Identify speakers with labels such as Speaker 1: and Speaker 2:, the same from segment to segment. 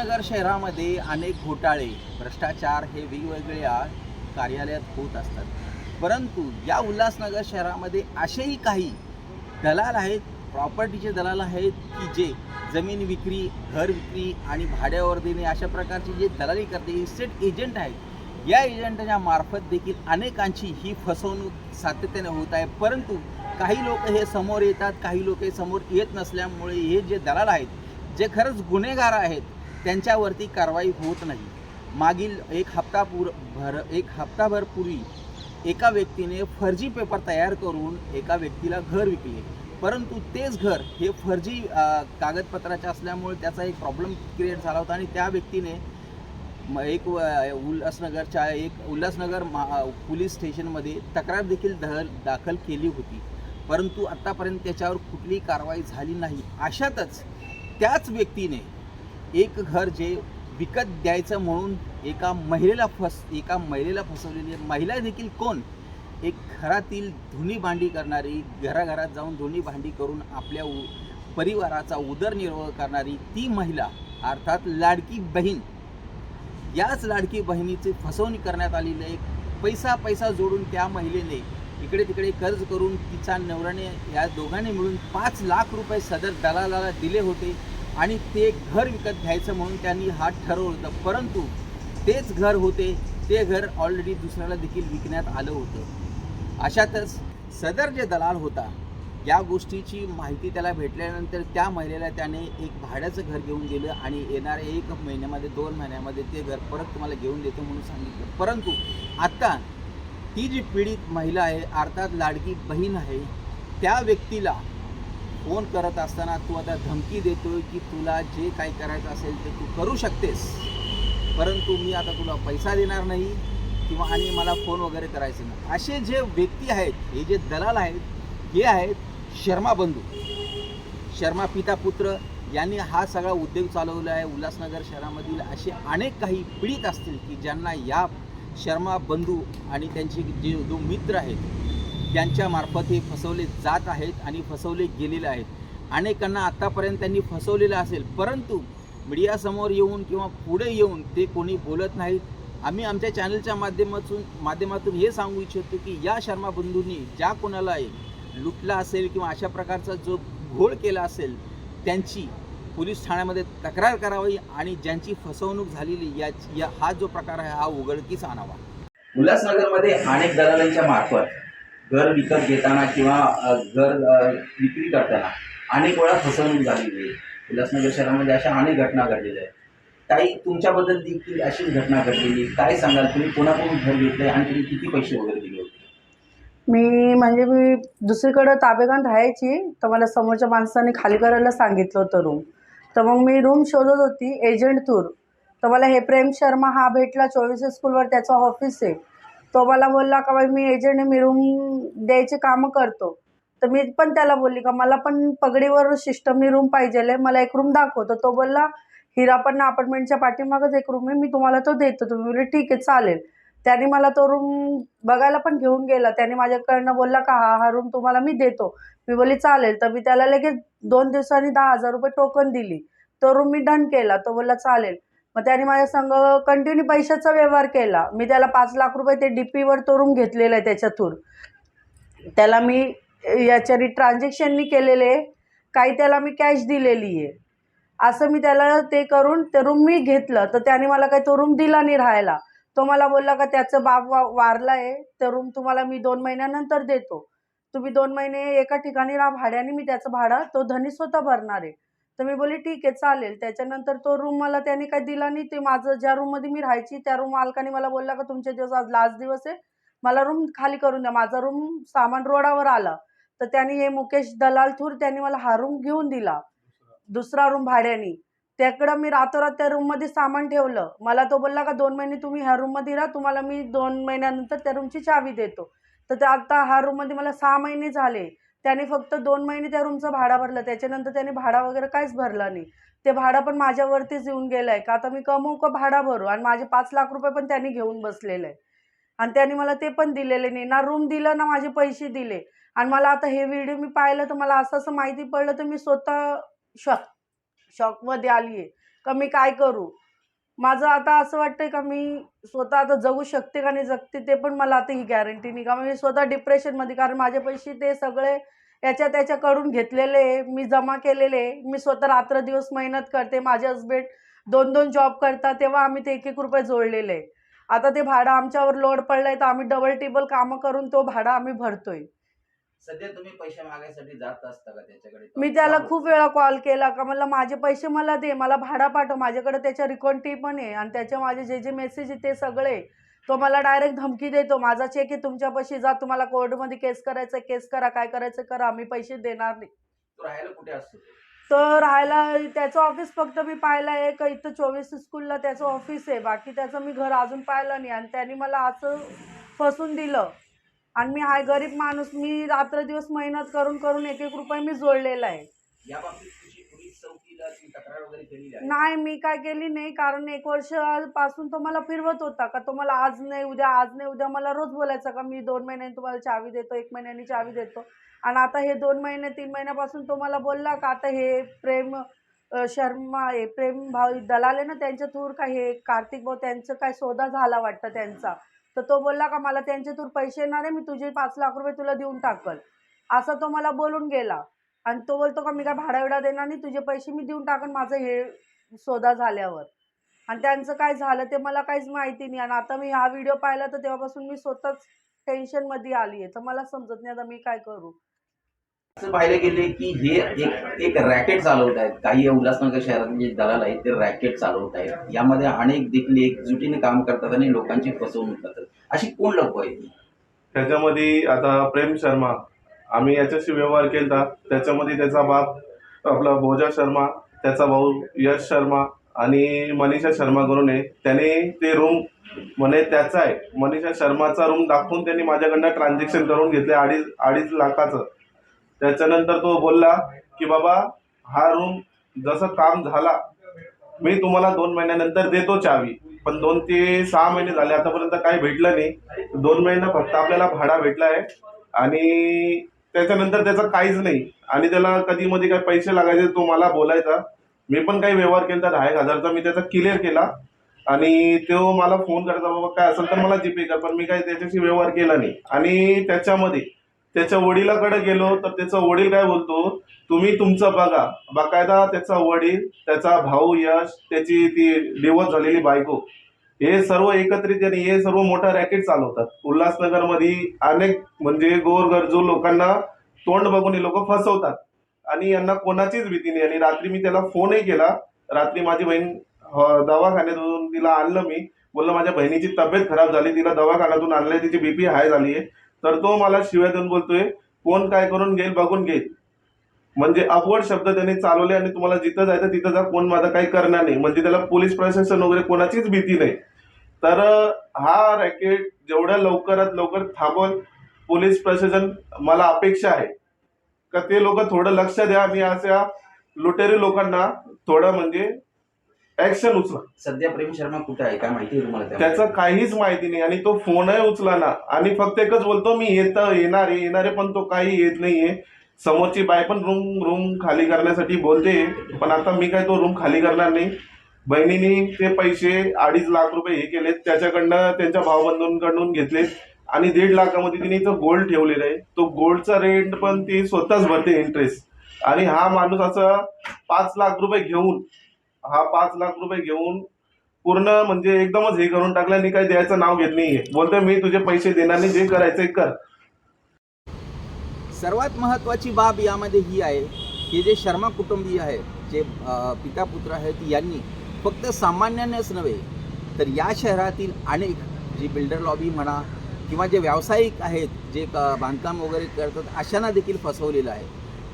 Speaker 1: उल्हासनगर शहरामध्ये अनेक घोटाळे भ्रष्टाचार हे वेगवेगळ्या कार्यालयात होत असतात. परंतु या उल्हासनगर शहरामध्ये असेही काही दलाल आहेत प्रॉपर्टीचे दलाल आहेत की जे जमीन विक्री घर विक्री आणि भाड्यावर देणे अशा प्रकारची जे दलाली करते इस्टेट एजंट आहेत. या एजंटच्या मार्फत देखील अनेकांची ही फसवणूक सातत्याने होत आहे. परंतु काही लोक हे समोर येतात काही लोक हे समोर येत नसल्यामुळे हे जे दलाल आहेत जे खरंच गुन्हेगार आहेत त्यांच्यावरती कारवाई होत नाही. मागील एक हप्ता पूर भर एक हप्ताभर पूर्वी एका व्यक्तीने फर्जी पेपर तयार करून एका व्यक्तीला घर विकले. परंतु तेच घर हे फर्जी कागदपत्राचे असल्यामुळे त्याचा एक प्रॉब्लेम क्रिएट झाला होता आणि त्या व्यक्तीने म- एक व- उल्हासनगरच्या एक उल्हासनगर मा पोलीस स्टेशनमध्ये तक्रार देखील दहल दाखल केली होती. परंतु आत्तापर्यंत त्याच्यावर कुठलीही कारवाई झाली नाही. अशातच त्याच व्यक्तीने एक घर जे विकत द्यायचं म्हणून एका महिलेला फस एका महिलेला फसवलेली महिला देखील कोण? एक घरातील धुनी भांडी करणारी घराघरात जाऊन धुनी भांडी करून आपल्या उ परिवाराचा उदरनिर्वाह करणारी ती महिला अर्थात लाडकी बहीण याच लाडकी बहिणीची फसवणूक करण्यात आलेली आहे. पैसा पैसा जोडून त्या महिलेने इकडे तिकडे कर्ज करून तिचा नवऱ्याने या दोघांनी मिळून पाच लाख रुपये सदर दलालाला दिले होते. आणि ते घर विकत घ्यायचं म्हणून त्यांनी हात ठरवलं होतं. परंतु तेच घर होते ते घर ऑलरेडी दुसऱ्याला देखील विकण्यात आलं होतं. अशातच सदर जे दलाल होता या गोष्टीची माहिती त्याला भेटल्यानंतर त्या महिलेला त्याने एक भाड्याचं घर घेऊन दिलं आणि येणाऱ्या एक महिन्यामध्ये दोन महिन्यामध्ये ते घर परत तुम्हाला घेऊन देतो म्हणून सांगितलं. परंतु आत्ता ती जी पीडित महिला आहे अर्थात लाडकी बहीण आहे त्या व्यक्तीला फोन करत असताना तू आता धमकी देतोय की तुला जे काही करायचं असेल ते तू करू शकतेस. परंतु मी आता तुला पैसा देणार नाही किंवा आणि मला फोन वगैरे करायचं नाही. असे जे व्यक्ती आहेत हे जे दलाल आहेत हे आहेत शर्मा बंधू. शर्मा पिता पुत्र यांनी हा सगळा उद्योग चालवला आहे. उल्हासनगर शहरामधील असे अनेक काही पीडित असतील की ज्यांना या शर्मा बंधू आणि त्यांचे जे जो मित्र आहेत त्यांच्यामार्फत हे फसवले जात आहेत आणि फसवले गेलेले आहेत. अनेकांना आत्तापर्यंत त्यांनी फसवलेलं असेल परंतु मीडियासमोर येऊन किंवा पुढे येऊन ते कोणी बोलत नाहीत. आम्ही आमच्या चॅनलच्या माध्यमातून माध्यमातून हे सांगू इच्छितो की या शर्मा बंधूंनी ज्या कोणालाही लुटला असेल किंवा अशा प्रकारचा जो घोळ केला असेल त्यांची पोलीस ठाण्यामध्ये तक्रार करावी आणि ज्यांची फसवणूक झालेली या या हा जो प्रकार आहे हा उघडकीस आणावा. उल्हासनगरमध्ये अनेक दलालांच्या मार्फत घर विकत घेताना किंवा घर विक्री करताना अनेक वेळा फसवणूक झालेली आहे. उल्हासनगर शहरामध्ये अशा अनेक घटना घडलेल्या आहेत. काही तुमच्याबद्दल देखील अशीच घटना घडलेली काय सांगाल? तुम्ही कोणाकडून घर घेतलं आणि तुम्ही किती पैसे वगैरे दिले होते?
Speaker 2: मी म्हणजे मी दुसरीकडं ताबेगान राहायची तर मला समोरच्या माणसाने खाली करायला सांगितलं होतं रूम तर मग मी रूम शोधत होती एजंट थ्रू तर मला हे प्रेम शर्मा हा भेटला चोवीस स्कूलवर त्याचं ऑफिस आहे. तो मला बोलला का बाई मी एजंट मी रूम द्यायचे कामं करतो. तर मी पण त्याला बोलली का मला पण पगडीवर सिस्टमनी रूम पाहिजे आहे मला एक रूम दाखव. तर तो बोलला हिरापण्णा अपार्टमेंटच्या पाठीमागच एक रूम आहे मी तुम्हाला तो देतो. तुम्ही बोलले ठीक आहे चालेल. त्याने मला तो रूम बघायला पण घेऊन गेला. त्याने माझ्याकडनं बोलला का हा हा रूम तुम्हाला मी देतो. मी बोलली चालेल. तर मी त्याला लगेच दोन दिवसांनी दहा हजार रुपये टोकन दिली. तो रूम मी डन केला. तो बोलला चालेल. मग त्याने माझ्या संग कंटिन्यू पैशाचा व्यवहार केला. मी त्याला पाच लाख रुपये ते डी पीवर तोरून घेतलेलं आहे त्याच्यातून. त्याला मी याच्याने ट्रान्झॅक्शननी केलेले काही त्याला मी कॅश दिलेली आहे. असं मी त्याला ते करून ते रूम मी घेतलं. तर त्याने मला काही तो रूम दिला नाही राहायला. तो मला बोलला का त्याचं बाप वा वारला आहे. तर रूम तुम्हाला मी दोन महिन्यानंतर देतो. तुम्ही दोन महिने एका ठिकाणी राहा. भाड्याने मी त्याचं भाडं तो धनी स्वतः भरणार आहे. तर मी बोलली ठीक आहे चालेल. त्याच्यानंतर तो रूम मला त्याने काही दिला नाही. ते माझं ज्या रूममध्ये मी राहायची त्या रूम मालकाने मला बोलला का तुमचे दिवस आज लास्ट दिवस आहे. मला रूम खाली करून द्या. माझा रूम सामान रोडावर आला. तर त्यांनी हे मुकेश दलाल थूर त्यांनी मला हा रूम घेऊन दिला. दुसरा रूम भाड्याने. त्याकडं मी रातोरात त्या रूममध्ये सामान ठेवलं. मला तो बोलला का दोन महिने तुम्ही ह्या रूममध्ये राहा. तुम्हाला मी दोन महिन्यानंतर त्या रूमची चावी देतो. तर ते आता हा रूममध्ये मला सहा महिने झाले. त्याने फक्त दोन महिने त्या रूमचं भाडं भरलं. त्याच्यानंतर त्याने भाडा वगैरे काहीच भरला नाही. ते भाडं पण माझ्यावरतीच येऊन गेलं आहे का आता मी कमवू का भाडा भरू? आणि माझे पाच लाख रुपये पण त्यांनी घेऊन बसलेलं आहे आणि त्यांनी मला ते पण दिलेले नाही. ना रूम दिलं ना माझे पैसे दिले. आणि मला आता हे व्हिडिओ मी पाहिलं तर मला असं असं माहिती पडलं तर मी स्वतः शॉक शॉकमध्ये आली आहे का मी काय करू? माझं आता असं वाटतंय का मी स्वतः आता जगू शकते का नाही जगते ते पण मला आता ही गॅरंटी नाही. का मी स्वतः डिप्रेशनमध्ये कारण माझे पैसे ते सगळे याच्या त्याच्याकडून घेतलेले मी जमा केलेले मी स्वतः रात्र दिवस मेहनत करते. माझे हस्बंड दोन दोन जॉब करतात तेव्हा आम्ही ते एक एक रुपये जोडलेले आहे. आता ते भाडं आमच्यावर लोड पडलंय तर आम्ही डबल टेबल कामं करून तो भाडा आम्ही भरतोय.
Speaker 1: सध्या तुम्ही पैसे मागायसाठी जात असता का त्याच्याकडे?
Speaker 2: मी त्याला खूप वेळा कॉल केला का मला माझे पैसे मला दे मला भाडा पाठव माझ्याकडे त्याच्या रिकॉन्टी पण आहे आणि त्याच्या माझे जे जे मेसेज आहे ते सगळे तो मला डायरेक्ट धमकी देतो माझा चेक आहे तुमच्यापाशी जा तुम्हाला कोर्टमध्ये केस करायचं केस करा काय करायचं करा आम्ही पैसे देणार नाही.
Speaker 1: तो राहायला कुठे असतो?
Speaker 2: तर राहायला त्याचं ऑफिस फक्त मी पाहिलं आहे का इथं चोवीस स्कूलला त्याचं ऑफिस आहे बाकी त्याचं मी घर अजून पाहिलं नाही. आणि त्यांनी मला असं फसून दिलं. आणि मी हाय गरीब माणूस मी रात्र दिवस मेहनत करून करून एक एक रुपये मी जोडलेला आहे.
Speaker 1: या बाबतीत तुझी पोलीस चौकीला ती तक्रार वगैरे केलेली आहे?
Speaker 2: नाही मी काय केली नाही कारण एक वर्षपासून तो मला फिरवत होता का? तो मला आज नाही उद्या आज नाही उद्या मला रोज बोलायचा का? मी दोन महिन्यांनी तुम्हाला चावी देतो एक महिन्यानी चावी देतो. आणि आता हे दोन महिने तीन महिन्यापासून तो मला बोलला का आता हे प्रेम अ, शर्मा हे प्रेम भाऊ दलाल आहे ना त्यांच्या थ्रूर का हे कार्तिक भाऊ त्यांचं काय सौदा झाला वाटतं त्यांचा? तर तो बोलला का मला त्यांचे तू पैसे येणार आहे मी तुझे पाच लाख रुपये तुला देऊन टाकल. असं तो मला बोलून गेला. आणि तो बोलतो का मी काय भाडाविडा देणार नाही तुझे पैसे मी देऊन टाकन माझं हे सोदा झाल्यावर. आणि त्यांचं काय झालं ते मला काहीच माहिती नाही. आणि आता मी हा व्हिडिओ पाहिला तर तेव्हापासून मी स्वतःच टेन्शनमध्ये आली आहे तर मला समजत नाही आता मी काय करू.
Speaker 1: असं पाहिले गेले की हे एक एक रॅकेट चालवत आहेत. काही उल्हासनगर शहरातले जे दलाल आहेत ते रॅकेट चालवत आहेत. यामध्ये अनेक देखील एकजुटीने काम करतात आणि लोकांची फसवणूक करतात. अशी कोण लोक आहेत?
Speaker 3: त्याच्यामध्ये आता प्रेम शर्मा आम्ही याच्याशी व्यवहार केला त्याच्यामध्ये त्याचा बाप आपला भोजा शर्मा त्याचा भाऊ यश शर्मा आणि मनीषा शर्मा करून आहे त्याने ते रूम म्हणे त्याचा आहे. मनीषा शर्माचा रूम दाखवून त्यांनी माझ्याकडनं ट्रान्झॅक्शन करून घेतले अडीच अडीच लाखाचं. त्याच्यानंतर तो बोलला की बाबा हा रूम जसं काम झाला मी तुम्हाला दोन महिन्यानंतर देतो चावी. पण दोन ते सहा महिने झाले आतापर्यंत काही भेटलं नाही. दोन महिना फक्त आपल्याला भाडा भेटला आहे. आणि त्याच्यानंतर त्याचं काहीच नाही. आणि त्याला कधी मध्ये काही पैसे लागायचे तो मला बोलायचा. मी पण काही व्यवहार केला दहा एक हजारचा मी त्याचा क्लिअर केला. आणि तो मला फोन करायचा बाबा काय असेल तर मला जीपे कर. पण मी काही त्याच्याशी व्यवहार केला नाही. आणि त्याच्यामध्ये त्याच्या वडिलाकडे गेलो तर त्याचा वडील काय बोलतो तुम्ही तुमचं बघा बाकायदा त्याचा वडील त्याचा भाऊ यश त्याची ती डिवोर्स झालेली बायको हे सर्व एकत्रित आणि हे सर्व मोठा रॅकेट चालवतात. उल्हासनगरमध्ये अनेक म्हणजे गोरगरजू लोकांना तोंड बघून हे लोक फसवतात. आणि यांना कोणाचीच भीती नाही. आणि रात्री मी त्याला फोनही केला. रात्री माझी बहीण दवाखान्यातून तिला आणलं मी. बोललं माझ्या बहिणीची तब्येत खराब झाली. तिला दवाखान्यातून आणलंय. तिची बीपी हाय झाली आहे तर तो मला शिव्या देऊन बोलतोय कोण काय करून घेईल बघून घेईल म्हणजे अपवर्ड शब्द त्यांनी चालवले आणि तुम्हाला जिथं जायचं तिथं जा कोण माझं काही करणार नाही. म्हणजे त्याला पोलीस प्रशासन वगैरे कोणाचीच भीती नाही. तर हा रॅकेट जेवढ्या लवकरात लवकर थांबवल पोलीस प्रशासन मला अपेक्षा आहे. का ते लोक थोडं लक्ष द्या. आणि अशा लुटेरी लोकांना थोडं म्हणजे ऍक्शन उचला.
Speaker 1: सध्या प्रेम शर्मा कुठे आहे? काय माहिती आहे तुम्हाला?
Speaker 3: त्याचं काहीच माहिती नाही आणि तो फोनही उचला ना. आणि फक्त एकच बोलतो मी येत येणार आहे येणार आहे पण तो काही येत नाहीये. समोरची बाय पण रूम रूम खाली करण्यासाठी बोलते पण आता मी काय तो रूम खाली करणार नाही. बहिणीने ते पैसे अडीच लाख रुपये हे केलेत त्याच्याकडनं त्यांच्या भावबंधूंकडून घेतलेत आणि दीड लाखामध्ये तिने तो गोल्ड ठेवलेला आहे. तो गोल्डचा रेट पण ती स्वतःच भरते इंटरेस्ट आणि हा माणूस असा पाच लाख रुपये घेऊन हा पाच लाख रुपये घेऊन पूर्ण म्हणजे एकदमच हे करून टाकलं आणि काही द्यायचं नाव घेत नाहीये. बोलतोय मी तुझे पैसे देणार नाही जे करायचंय कर.
Speaker 1: सर्वात महत्वाची बाब यामध्ये ही आहे की जे शर्मा कुटुंबीय आहे जे पिता पुत्र आहेत यांनी फक्त सामान्यांनाच नव्हे तर या शहरातील अनेक जी बिल्डर लॉबी म्हणा किंवा जे व्यावसायिक आहेत जे बांधकाम वगैरे करतात अशांना देखील फसवलेलं आहे.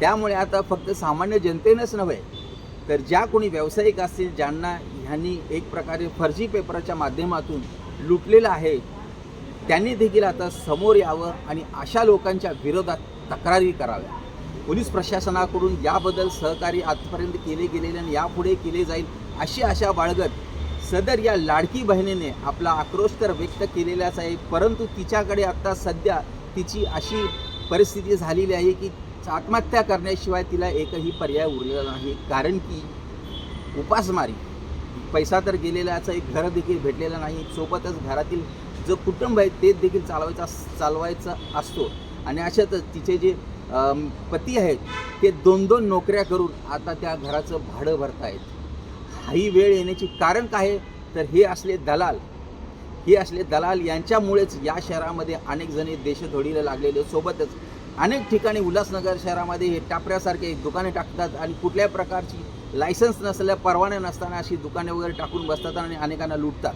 Speaker 1: त्यामुळे आता फक्त सामान्य जनतेनंच नव्हे तर ज्या कोणी व्यावसायिक असतील ज्यांना ह्यांनी एक प्रकारे फर्जी पेपराच्या माध्यमातून लुटलेलं आहे त्यांनी देखील आता समोर यावं आणि अशा लोकांच्या विरोधात तक्रारी कराव्या. पोलीस प्रशासनाकडून याबद्दल सहकार्य आजपर्यंत केले गेलेले आणि यापुढे केले जाईल अशी आशा बाळगत सदर या लाडकी बहिणीने आपला आक्रोश तर व्यक्त केलेलाच आहे परंतु तिच्याकडे आता सध्या तिची अशी परिस्थिती झालेली आहे की आत्महत्या करण्याशिवाय तिला एकही पर्याय उरलेला नाही. कारण की उपासमारी. पैसा तर गेलेल्याचं एक घर देखील भेटलेलं नाही. सोबतच घरातील जो कुटुंब आहे ते देखील चालवायचा चालवायचा असतो. आणि अशातच तिचे जे पती आहेत ते दोन दोन नोकऱ्या करून आता त्या घराचं भाडं भरतायत. ही वेळ येण्याची कारण काय आहे? तर हे असले दलाल. हे असले दलाल यांच्यामुळेच या शहरामध्ये अनेक जणी देशधोडीला लागलेले. सोबतच अनेक ठिकाणी उल्हासनगर शहरामध्ये हे टापऱ्यासारखे दुकाने टाकतात आणि कुठल्याही प्रकारची लायसन्स नसल्या परवाने नसताना अशी दुकाने वगैरे टाकून बसतात आणि अनेकांना लुटतात.